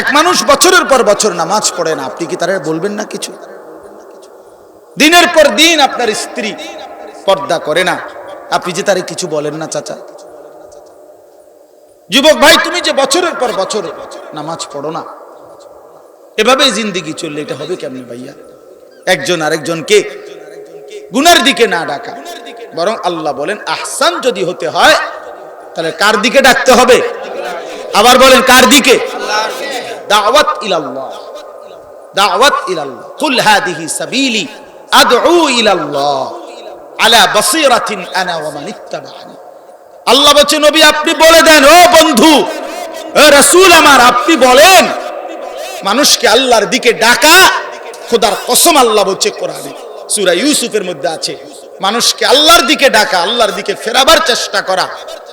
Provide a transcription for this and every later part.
এক মানুষ বছরের পর বছর নামাজ পড়ে না, আপনি কি তারা বলবেন না কিছু? দিনের পর দিন আপনার স্ত্রী পর্দা করে না, আপনি যে তারে কিছু বলেন না চাচা? যুবক ভাই, তুমি যে বছরের পর বছর নামাজ পড়ো না, এভাবেই জিন্দিগি চললে এটা হবে কেমনে ভাইয়া? একজন আরেকজনকে গুনার দিকে না ডাকা, বরং আল্লাহ বলেন, আহসান যদি হতে হয়, তাহলে কার দিকে ডাকতে হবে? আবার বলেন, কার দিকে? দাওয়াত ইলাল্লাহ। দাওয়াত ইলাল্লাহ। কুল হাদিহি সাবিলি আদউ ইলাল্লাহ। আলা বাসীরাতিন আনা ওয়া মান ইত্তাবাআনি। আল্লাহ বলছে, নবী, আপনি বলে দেন, ও বন্ধু ও রাসূল আমার, আপনি বলেন, মানুষকে আল্লাহর দিকে ডাকা, খোদার কসম আল্লাহ বলছে কোরআনে। সূরা ইউসুফের মধ্যে আছে, মানুষকে আল্লাহর দিকে ডাকা, আল্লাহর দিকে ফেরাবার চেষ্টা করা।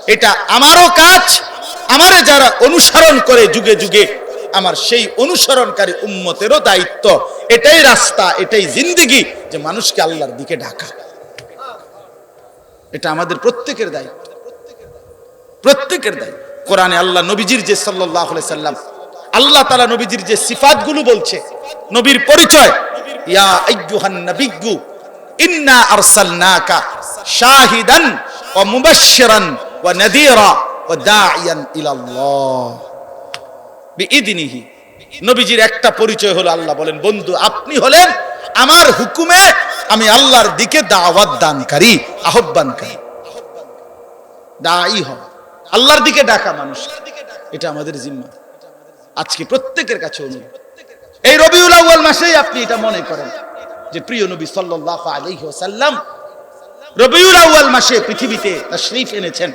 এটা আমারও কাজ, আমারে যারা অনুসরণ করে যুগে যুগে আমার সেই অনুসরণকারী উম্মতেরও দায়িত্ব। এটাই রাস্তা, এটাই জিন্দিগি যে মানুষকে আল্লাহর দিকে ডাকা এটা আমাদের প্রত্যেকের দায়িত্ব। প্রত্যেকের দায়িত্ব। কোরআনে আল্লাহ নবীজির যে সাল্লাহ সাল্লাম, আল্লাহ তালা নবীজির যে সিফাতগুলো বলছে, নবীর পরিচয় ইলাল্লাহ। বিইذনিহি নবীজির একটা পরিচয় হলো আল্লাহ বলেন, বন্ধু, আপনি হলেন আমার হুকুমে আমি আল্লাহর দিকে দাওয়াত দানকারী আহ্বানকারী দায়ী হওয়া আল্লাহর দিকে ডাকা মানুষ, এটা আমাদের জিম্মা। আজকে প্রত্যেকের কাছে অনুরোধ। এই রবিউল আউয়াল মাসেই আপনি এটা মনে করেন যে প্রিয় নবী সাল্লাল্লাহু আলাইহি ওয়াসাল্লাম রবিউল আউয়াল মাসে পৃথিবীতে তাশরীফ এনেছেন।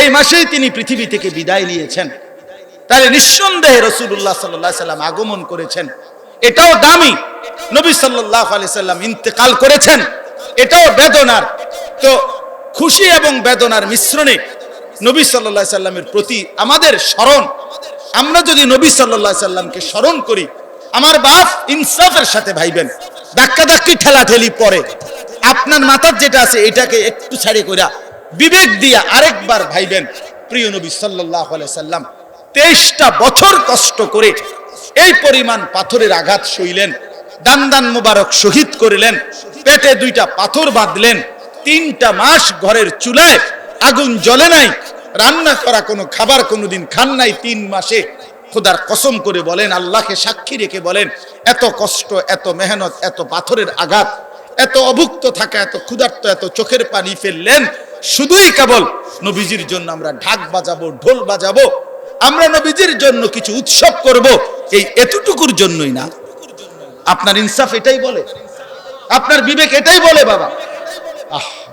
এই মাসেই তিনি পৃথিবী থেকে বিদায় নিয়েছেন। তাহলে নিঃসন্দেহে রসুল্লাহ সাল্লাহ সাল্লাম আগমন করেছেন। এটাও দামি। নবী সাল্লাহ আলি সাল্লাম ইন্তেকাল করেছেন। এটাও বেদনার। তো খুশি এবং বেদনার মিশ্রণে নবী সাল্লাহ সাল্লামের প্রতি আমাদের স্মরণ। আমরা যদি নবী সাল্লাহ সাল্লামকে স্মরণ করি, আমার বাপ ইনসাফের সাথে ভাইবেন। ধাক্কা ধাক্কি ঠেলা ঠেলি পরে। আপনার মাথার যেটা আছে, এটাকে একটু ছাড়ি কইরা বিবেক দিয়া আরেকবার ভাইবেন। প্রিয় নবী সাল্লাহ সাল্লাম তেইশটা বছর কষ্ট করে এই পরিমাণ পাথরের আঘাত সইলেন দান মুবারক শহীদ করিলেন, পেটে দুইটা পাথর বাঁধলেন, তিনটা মাস ঘরের চুলায় আগুন জ্বলে নাই, রান্না করা কোনো খাবার কোনোদিন খান নাই, তিন মাসে খোদার কসম করে বলেন, আল্লাহকে সাক্ষী রেখে বলেন, এত কষ্ট, এত মেহনত, এত পাথরের আঘাত, এত অভুক্ত থাকা, এত ক্ষুধার্ত, এত চোখের পানি ফেললেন, শুধুই কেবল নবীজির জন্য আমরা ঢাক বাজাবো, ঢোল বাজাবো আমরা নবীজির জন্য কিছু উৎসব করব, এই এতটুকুর জন্যই না। আপনার ইনসাফ এটাই বলে। আপনার বিবেক এটাই বলে, বাবা। আহ।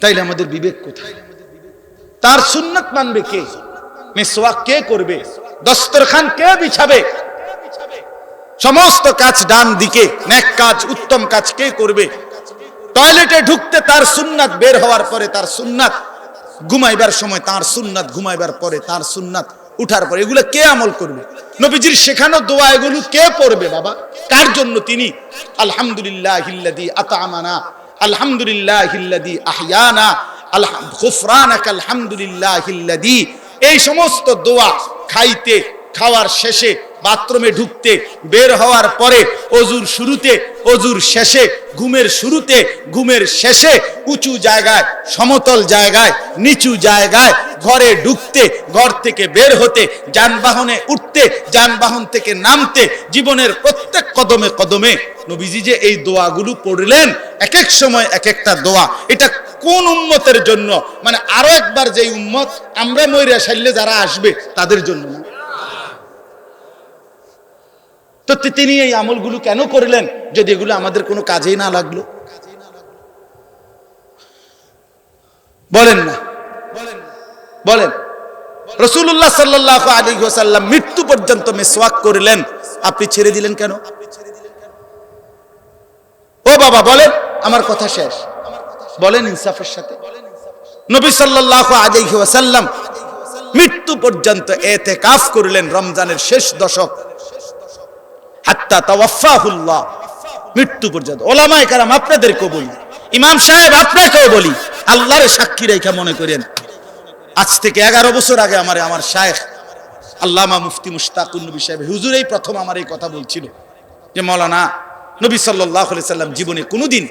তাইলে আমাদের বিবেক কোথায়? তার সুন্নত মানবে কে? মেসওয়াক কে করবে? দস্তরখান কে বিছাবে? সমস্ত কাজ ডান দিকে, নেক কাজ, উত্তম কাজ কে করবে? টয়লেটে ঢুকতে তার সুন্নাত বের হওয়ার পরে তার সুন্নাত ঘুমাইবার সময়, তার সুন্নাত ঘুমাইবার পরে, তার সুন্নাত উঠার পরে, এগুলো কে আমল করবে? নবীজির শেখানো দোয়া এগুলো কে পড়বে বাবা? কার জন্য তিনি? আলহামদুলিল্লাহ হিল্লাদি আতামানা আলহামদুলিল্লাহ হিল্লাদি আহিয়ানা গুফরানাক আলহামদুলিল্লাহ হিল্লাদি এই সমস্ত দোয়া খাইতে, খাওয়ার শেষে বাথরুমে ঢুকতে, বের হওয়ার পরে অজুর শুরুতে, অজুর শেষে, ঘুমের শুরুতে, ঘুমের শেষে, উঁচু জায়গায়, সমতল জায়গায়, নিচু জায়গায়, ঘরে ঢুকতে, ঘর থেকে বের হতে, যানবাহনে উঠতে, যানবাহন থেকে নামতে, জীবনের প্রত্যেক কদমে কদমে নবীজি যে এই দোয়াগুলো পড়লেন এক এক সময় এক একটা দোয়া, এটা কোন উম্মতের জন্য? মানে আরও একবার যেই উম্মত, আমরা ময়রা সাইলে যারা আসবে, তাদের জন্য না। তো তিনি এই আমলগুলো কেন করলেন? যদি এগুলো আমাদের কোনো কাজেই না লাগল। বলেন না। বলেন। রসুল্লাহ সাল্লাহ আলী সাল্লাম মৃত্যু পর্যন্ত মেসওয়াক করলেন। আপনি ছেড়ে দিলেন কেন? ও বাবা, বলেন। আমার কথা শেষ। বলেন ইনসাফের সাথে। নবী সাল্লাহ ওয়াসাল্লাম মৃত্যু পর্যন্ত এতে কাফ করলেন রমজানের শেষ দশক। মৃত্যু পর্যন্ত। ওলামায়ে কারাম আপনাদেরকেও বলি। ইমাম সাহেব আপনাকেও বলি। আল্লাহর সাক্ষী রেখা মনে করেন, আজ থেকে এগারো বছর আগে আমার আমার শায়েখ আল্লামা মুফতি মুশতাকুন নবী সাহেব হুজুর এই প্রথম আমার এই কথা বলছিল যে, মৌলানা নবী সাল্লাহ সাল্লাম জীবনে কোনোদিন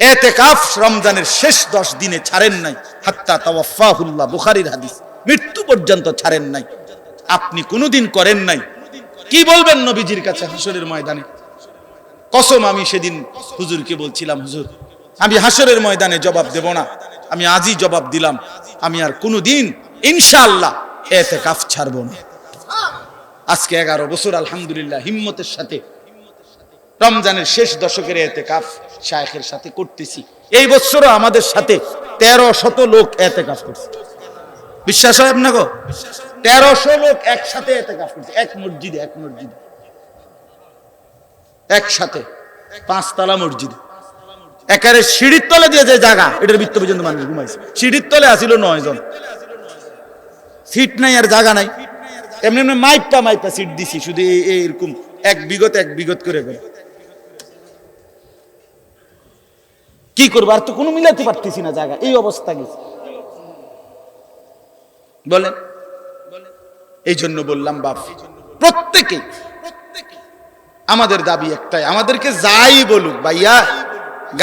এতেকাফ রমজানের শেষ দশ দিনে ছাড়েন নাই। হাত্তা তাওয়াফাহুল্লাহ, বুখারীর হাদিস। মৃত্যু পর্যন্ত ছাড়েন নাই। আপনি কোনোদিন করেন নাই কি বলবেন নবীজির কাছে হাসরের ময়দানে? কসম আমি সেদিন হুজুরকে বলছিলাম, হুজুর, আমি হাসরের ময়দানে জবাব দেব না। আমি আজই জবাব দিলাম। আমি আর কোনোদিন, ইনশাআল্লাহ এতে কাফ ছাড়বো না। আজকে এগারো বছর, আলহামদুলিল্লাহ, হিম্মতের সাথে, রমজানের শেষ দশকের এতে কাফ শায়েখের সাথে করতেছি। এই বছরও আমাদের সাথে তেরো শত লোক এতে কাফ করছে। বিশ্বাস হয় আপনাকে? তেরোশো লোক একসাথে এতে কাফ করছে। এক মসজিদে এক মসজিদে। একসাথে। পাঁচতলা মসজিদ। একারে সিঁড়ির তলে দিয়ে যে জায়গা, এটার বৃত্ত পর্যন্ত মানুষ ঘুমাইছে। সিঁড়ির তলে আসিল নয় জন। সিট নাই আর জায়গা নাই। এমনি এমনি মাইপা মাইপা সিট দিছি, শুধু এই- এই এক বিগত এক বিগত করে করে। কি করব? আর তো কোনো মিলাতে পারতেছি না জায়গা। এই অবস্থা গেছে। বলেন। এই জন্য বললাম, বাপ, প্রত্যেকে আমাদের দাবি একটাই, আমাদেরকে যাই বলুক, ভাইয়া,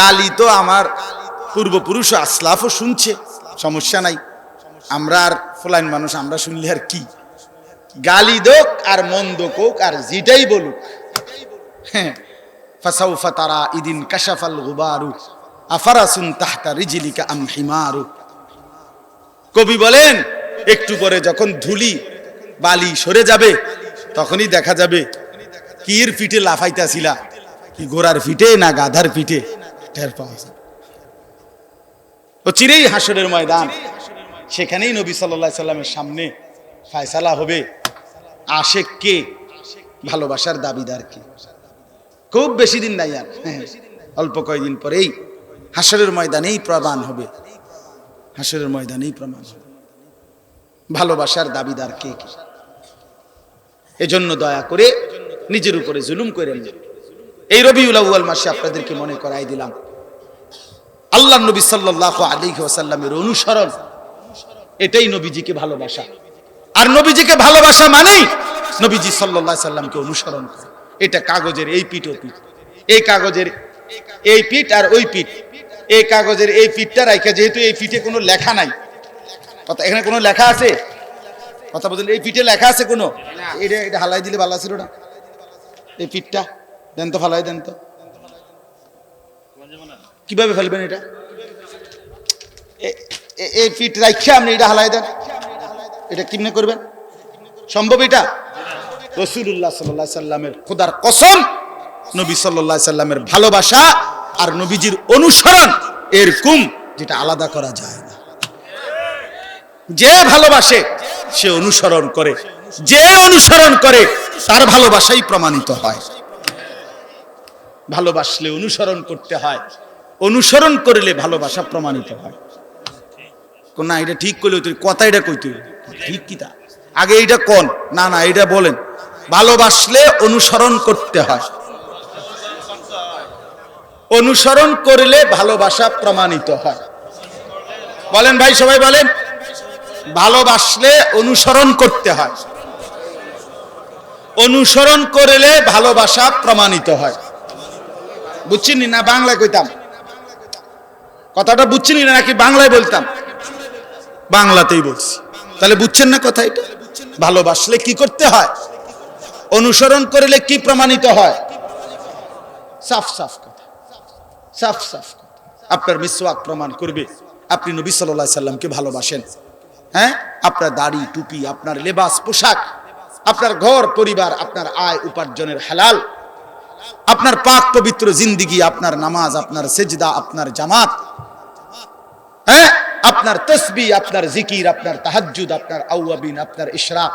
গালি তো আমার পূর্বপুরুষ আসলাফও শুনছে, সমস্যা নাই। আমরা আর ফলাইন মানুষ, আমরা শুনলে আর কি? গালি দোক আর মন্দ কোক আর যেটাই বলুক। হ্যাঁ ফাসাউফা তারা ইদিন কাশাফাল গুবারু, আফারাসুন তাহতা রিজিলিকা আম কবি বলেন একটু পরে যখন ধুলি বালি সরে যাবে তখনই দেখা যাবে কির পিঠে লাফাইতাছিলা। কি ঘোড়ার পিঠে না গাধার পিঠে? টের পাওয়া যাবে ও চিরেই হাসরের ময়দান। সেখানেই নবী সাল্লাহ সাল্লামের সামনে ফায়সালা হবে। আশেক কে? ভালোবাসার দাবিদার কে? খুব বেশি দিন নাই আর। হ্যাঁ, অল্প কয়েকদিন পরেই হাসরের ময়দানেই প্রমাণ হবে। হাসরের ময়দানেই প্রমাণ হবে। ভালোবাসার দাবিদার কে কে? এজন্য দয়া করে নিজের উপরে জুলুম করেন। এই রবিউল আউয়াল মাসে আপনাদেরকে মনে করাই দিলাম আল্লাহ নবী সাল্লাহ আলী ওয়াসাল্লামের অনুসরণ, এটাই নবীজিকে ভালোবাসা। আর নবীজিকে ভালোবাসা মানেই নবীজি সাল্লাহ সাল্লামকে অনুসরণ করে। এটা কাগজের এই পিঠ ও পিঠ। এই কাগজের এই পিঠ আর ওই পিঠ। এই কাগজের এই পিঠটা রাইখা, যেহেতু এই পিঠে কোনো লেখা নাই কথা, এখানে কোনো লেখা আছে? কথা বলছেন এই পিঠে লেখা আছে কোনো? এটা এটা হালাই দিলে ভালো ছিল না। এই পিঠটা, দেন তো ফালাই, দেন তো। কীভাবে ফেলবেন এটা? এই পিঠ রাখা আপনি এটা হালাই দেন। এটা কিমনে করবেন? সম্ভব এটা? রসুল্লাহ সাল্লাহ সাল্লামের খোদার কসম, নবী সাল্লাহ সাল্লামের ভালোবাসা আর নবীজির অনুসরণ এরকম যেটা আলাদা করা যায় যে ভালোবাসে, সে অনুসরণ করে। যে অনুসরণ করে, তার ভালোবাসাই প্রমাণিত হয়। ভালোবাসলে অনুসরণ করতে হয়। অনুসরণ করলে ভালোবাসা প্রমাণিত হয়। না, এটা ঠিক করলে তুই কথা এটা কইতে। ঠিক কি তা? আগে এটা কোন? না না এটা বলেন। ভালোবাসলে অনুসরণ করতে হয়। অনুসরণ করলে ভালোবাসা প্রমাণিত হয়। বলেন ভাই, সবাই বলেন। ভালোবাসলে অনুসরণ করতে হয়। অনুসরণ করলে ভালোবাসা প্রমাণিত হয়। বুঝছিনি না বাংলায় কইতাম? কথাটা বুঝছিনি না নাকি বাংলায় বলতাম? বাংলাতেই বলছি। তাহলে বুঝছেন না কথা এটা? ভালোবাসলে কি করতে হয়? অনুসরণ করলে কি প্রমাণিত হয়? সাফ সাফ কথা। সাফ সাফ কথা। আপনার মিসওয়াক প্রমাণ করবে। আপনি নবী সাল্লাহ সাল্লামকে ভালোবাসেন। হ্যাঁ? আপনার দাড়ি, টুপি, আপনার লেবাস, পোশাক, আপনার ঘর, পরিবার, আপনার আয় উপার্জনের হালাল। আপনার পাক পবিত্র জিন্দিগি, আপনার নামাজ, আপনার সেজদা, আপনার জামাত। হ্যাঁ? আপনার তসবি, আপনার জিকির, আপনার তাহাজ্জুদ, আপনার আউয়াবিন, আপনার ইশরাক।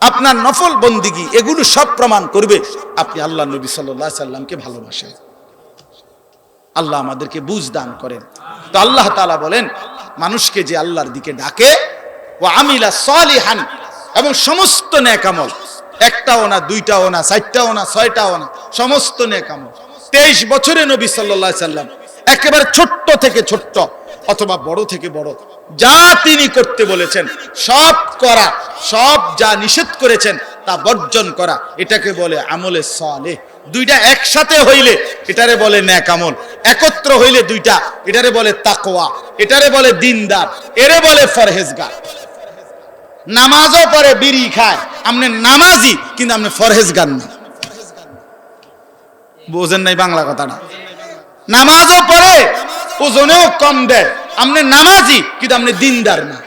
আপনার নফল বন্দিগি, এগুলো সব প্রমাণ করবে আপনি আল্লাহ নবী সাল্লাহ সাল্লামকে ভালোবাসেন। আল্লাহ আমাদেরকে বুঝ দান করেন। তো আল্লাহ তাআলা বলেন মানুষকে যে আল্লাহর দিকে ডাকে ও আমিলা সালিহান, এবং সমস্ত নেকামল একটাও না, দুইটাও না, চারটাও না, ছয়টাও না, সমস্ত নেকামল তেইশ বছরে নবী সাল্লাহ সাল্লাম একেবারে ছোট্ট থেকে ছোট্ট, অথবা বড় থেকে বড়, যা তিনি করতে বলেছেন, সব করা, সব যা নিষেধ করেছেন, তা বর্জন করা, এটাকে বলে আমলে সালে দুইটা একসাথে হইলে, এটারে বলে ন্যাক আমল একত্র হইলে দুইটা, এটারে বলে তাকোয়া এটারে বলে দিনদার, এরে বলে ফরহেজগার। নামাজও পরে বিড়ি খায় আপনি নামাজি কিন্তু আপনি ফরহেজগার না। বোঝেন নাই বাংলা কথাটা? নামাজও পড়ে ওজনেও কম দেয় আপনি নামাজি কিন্তু আপনি দিনদার না।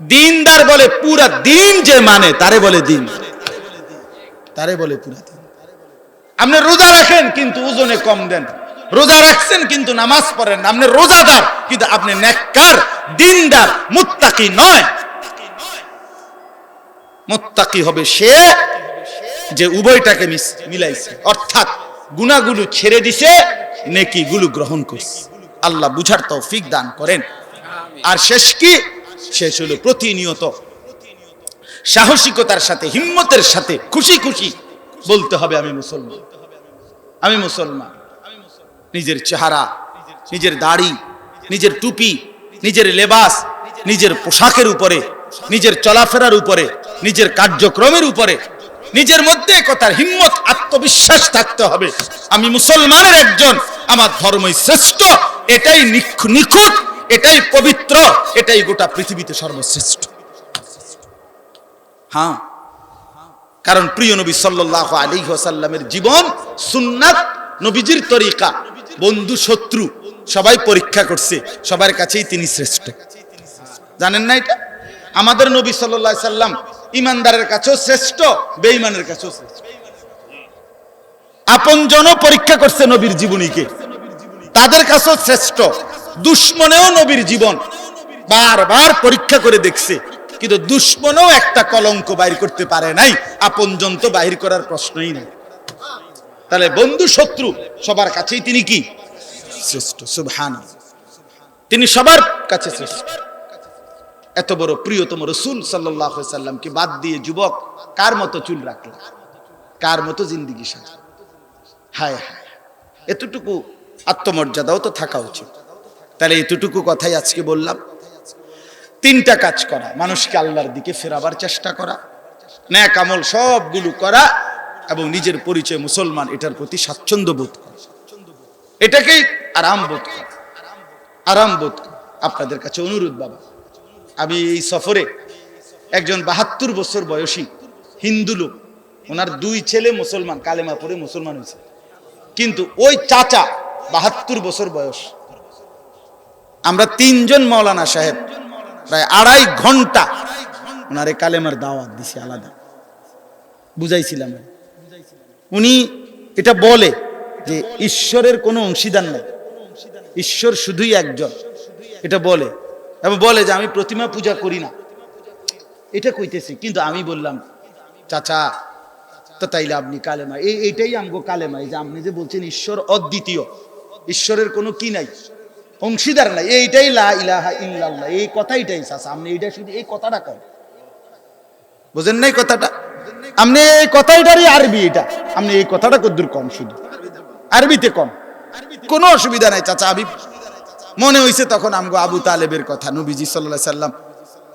দিনদার বলে পুরা দিন যে মানে তারে বলে দিন। তারে বলে পুরা আপনি রোজা রাখেন, কিন্তু ওজনে কম দেন। রোজা রাখছেন, কিন্তু নামাজ পড়েন। আপনি রোজাদার, কিন্তু আপনি নেককার, দিনদার, মুত্তাকি নয়। মুত্তাকি হবে সে যে উভয়টাকে মিলাইছে। অর্থাৎ গুনাহগুলো ছেড়ে দিছে, নেকিগুলো গ্রহণ করছে। আল্লাহ বুঝার তৌফিক দান করেন। আর শেষ কি? শেষ হলো প্রতিনিয়ত। সাহসিকতার সাথে, হিম্মতের সাথে, খুশি খুশি। বলতে হবে আমি মুসলমান। আমি মুসলমান। নিজের চেহারা, নিজের দাড়ি, নিজের টুপি, নিজের লেবাস, নিজের পোশাকের উপরে, নিজের চলাফেরার উপরে, নিজের কার্যক্রমের উপরে, নিজের মধ্যে কথার হিম্মত, আত্মবিশ্বাস থাকতে হবে। আমি মুসলমানের একজন, আমার ধর্মই শ্রেষ্ঠ, এটাই নিখ- নিখুঁত, এটাই পবিত্র, এটাই গোটা পৃথিবীতে সর্বশ্রেষ্ঠ। হ্যাঁ। কারণ প্রিয় নবী সাল্লাল্লাহু আলাইহি ওয়াসাল্লামের জীবন সুন্নাত, নবীজির তরিকা, বন্ধু, শত্রু, সবাই পরীক্ষা করছে, সবার কাছেই তিনি শ্রেষ্ঠ। জানেন না এটা? আমাদের নবী আলাইহি সাল্লাম ইমানদারের কাছেও শ্রেষ্ঠ, বেঈমানের কাছেও শ্রেষ্ঠ। আপনজনও পরীক্ষা করছে নবীর জীবনীকে। তাদের কাছেও শ্রেষ্ঠ। দুশ্মনেও নবীর জীবন। বারবার পরীক্ষা করে দেখছে। কিন্তু দুশ্মনেও একটা কলঙ্ক বাইর করতে পারে নাই। আপনজন তো বাহির করার প্রশ্নই নাই। তাহলে বন্ধু শত্রু সবার কাছেই তিনি কি? শ্রেষ্ঠ সুবহান তিনি সবার কাছে শ্রেষ্ঠ। এত বড় প্রিয়তম রসুল সাল্লাহ সাল্লামকে বাদ দিয়ে যুবক কার মতো চুল রাখল? কার মতো জিন্দিগি সাজ হায় হায়। এতটুকু আত্মমর্যাদাও তো থাকা উচিত। তাহলে এতটুকু কথাই আজকে বললাম। তিনটা কাজ করা। মানুষকে আল্লাহর দিকে ফেরাবার চেষ্টা করা, ন্যাক আমল সবগুলো করা এবং নিজের পরিচয় মুসলমান এটার প্রতি স্বাচ্ছন্দ্য বোধ করা। এটাকেই আরাম বোধ করা। আরাম বোধ আপনাদের কাছে অনুরোধ বাবা, আমি এই সফরে একজন বাহাত্তর বছর বয়সী হিন্দু লোক, ওনার দুই ছেলে মুসলমান, কালেমা পড়ে মুসলমান হয়েছে। কিন্তু ওই চাচা বাহাত্তর বছর বয়স। আমরা তিনজন মৌলানা সাহেব প্রায় আড়াই ঘণ্টা। ওনারে কালেমার দাওয়াত দিছি আলাদা। বুঝাইছিলাম। উনি এটা বলে যে ঈশ্বরের কোনো অংশীদার নাই। ঈশ্বর শুধুই একজন। এটা বলে। এবং বলে যে আমি প্রতিমা পূজা করি না। এটা কইতেছি। কিন্তু আমি বললাম, চাচা, তো তাইলে আপনি কালেমা। এই এইটাই আমগো কালেমা। এই যে আপনি যে বলছেন ঈশ্বর অদ্বিতীয়, ঈশ্বরের কোনো কি নাই। অংশীদার নাই। এইটাই লা ইলাহা ইল্লাল্লাহ। এই কথাইটাই চাচা আপনি এইটা শুধু এই কথাটা কন বুঝেন নাই কথাটা? আপনি এই কথাইটারই আরবি এটা। আপনি এই কথাটা কদ্দুর কম শুধু। আরবিতে কম। কোনো অসুবিধা নাই চাচা, আমি মনে হইছে তখন আমগো আবু তালেবের কথা, নবীজি সাল্লাহ সাল্লাম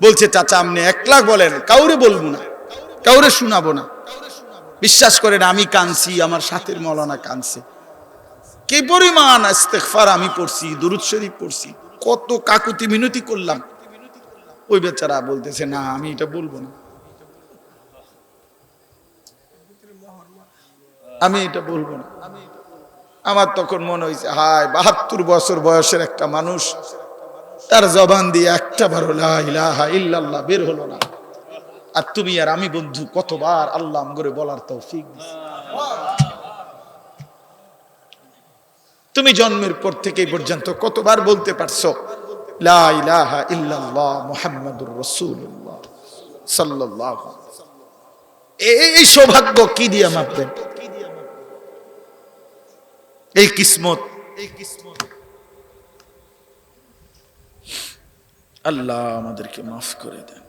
বলছে, চাচা, আপনি একলা বলেন, কাউরে বলব না, কাউরে শোনাবো না। বিশ্বাস করেন, আমি কানছি আমার সাথের মৌলানা কানছে কে পরিমাণ ইস্তেগফার আমি পড়ছি, দুরুদ শরীফ পড়ছি, কত কাকুতি মিনতি করলাম। ওই বেচারা বলতেছে, না, আমি এটা বলব না। আমি এটা বলব না। আমার তখন মনে হয়েছে, হায়, বাহাত্তর বছর বয়সের একটা মানুষ, তার জবান দিয়ে একটা বার ইল্লাল্লাহ বের হলো না। আর তুমি আর আমি বন্ধু, কতবার আল্লাহ করে বলার তৌফিক দিছে। তুমি জন্মের পর থেকে পর্যন্ত কতবার বলতে পারছ? এই সৌভাগ্য কি দিয়ে মাপবেন? এই কিসমত। এই কিসমত আল্লাহ আমাদেরকে মাফ করে দেন।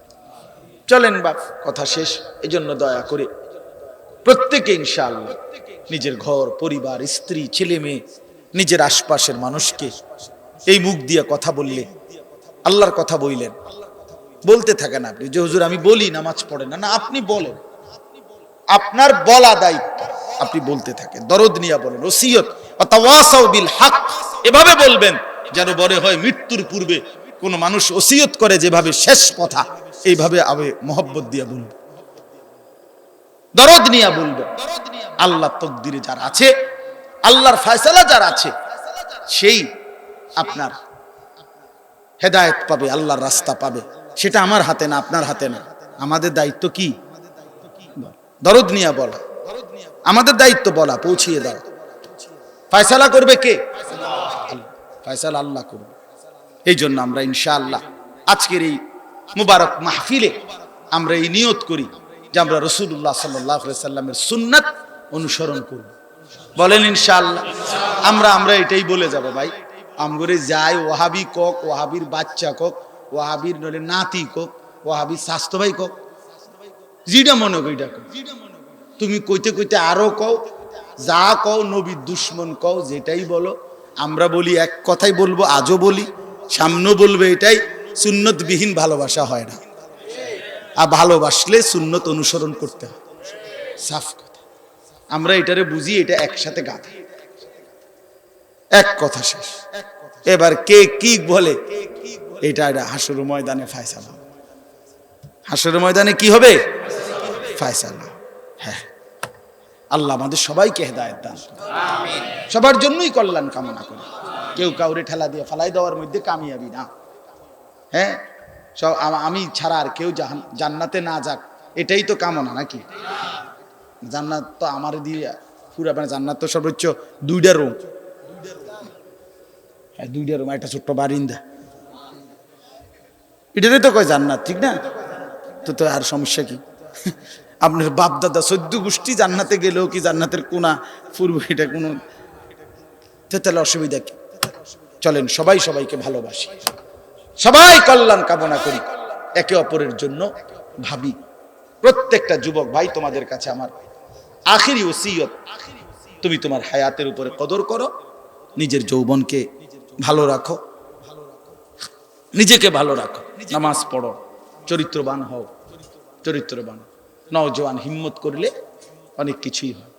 চলেন বাপ, কথা শেষ। এই জন্য দয়া করে প্রত্যেকে ইনশাআল্লাহ নিজের ঘর, পরিবার, স্ত্রী, ছেলে মেয়ে নিজের আশপাশের মানুষকে এই মুখ দিয়ে কথা বললে আল্লাহর কথা বইলেন বলতে থাকেন আপনি যে, হুজুর, আমি বলি, নামাজ পড়ে না। না, আপনি বলেন। আপনার বলা দায়িত্ব, আপনি বলতে থাকেন। দরদ নিয়ে বলেন, ওসিয়ত বিল হক এভাবে বলবেন, যেন বলে হয় মৃত্যুর পূর্বে কোন মানুষ ওসিয়ত করে যেভাবে শেষ কথা, এইভাবে আমি মহব্বত দিয়ে বলব। দরদ নিয়ে বলবেন। আল্লাহ তকদিরে যার আছে আল্লাহর ফয়সালা যার আছে, সেই আপনার হেদায়েত পাবে, আল্লাহর রাস্তা পাবে। সেটা আমার হাতে না, আপনার হাতে না। আমাদের দায়িত্ব কি? দরদ নিয়া বলা। আমাদের দায়িত্ব বলা, পৌঁছিয়ে দাও ফয়সালা করবে কে? ফয়সালা আল্লাহ করবে। এই জন্য আমরা ইনশাআল্লাহ আজকের এই মুবারক মাহফিলে আমরা এই নিয়ত করি যে আমরা রসুল্লাহ সাল্লাহ সাল্লামের সুন্নাত অনুসরণ করব। বলেন ইনশাল্লাহ আমরা আমরা এটাই বলে যাব ভাই। আমগরে যাই ওহাবি কক ওহাবির বাচ্চা কক ওহাবির নলে নাতি কক ওহাবির স্বাস্থ্য ভাই কক, যেটা মনে করি এটা। তুমি কইতে কইতে আরও কও, যা কও নবীর দুশ্মন কও, যেটাই বলো। আমরা বলি, এক কথাই বলব, আজও বলি, সামনেও বলবে এটাই, সুন্নতবিহীন ভালোবাসা হয় না। আর ভালোবাসলে সুন্নত অনুসরণ করতে হয়। সাফ আমরা এটারে বুঝি এটা একসাথে গাঁথা এক কথা শেষ। এবার কে কি বলে এটা এটা হাসুর ময়দানে ফায়সালা। হাসুর ময়দানে কি হবে? ফায়সালা। হ্যাঁ। আল্লাহ আমাদের সবাইকে হেদায়ত দান। সবার জন্যই কল্যাণ কামনা করি। কেউ কাউরে ঠেলা দিয়ে ফালাই দেওয়ার মধ্যে কামিয়াবি না। হ্যাঁ? সব আমি ছাড়া আর কেউ জান্নাতে না যাক। এটাই তো কামনা নাকি? জান্নাত তো আমার দিয়ে পুরা মানে জান্নাত তো সর্বোচ্চ দুইটা রুম হ্যাঁ দুইটা রুম একটা ছোট্ট বারিন্দা। এটারই তো কয় জান্নাত, ঠিক না? তো তো আর সমস্যা কি? আপনার বাপ দাদা সদ্য গোষ্ঠী জান্নাতে গেলেও কি জান্নাতের কোনা পূর্ব এটা কোনো? তাহলে অসুবিধা কি? চলেন, সবাই সবাইকে ভালোবাসি। সবাই কল্যাণ কামনা করি। একে অপরের জন্য ভাবি। প্রত্যেকটা যুবক ভাই তোমাদের কাছে আমার আখিরি ওসিয়ত। তুমি তোমার হায়াতের উপরে কদর করো, নিজের যৌবনকে ভালো রাখো, নিজেকে ভালো রাখো। নামাজ পড়ো, চরিত্রবান হও, চরিত্রবান। নওজোয়ান হিম্মত করলে অনেক কিছুই হয়।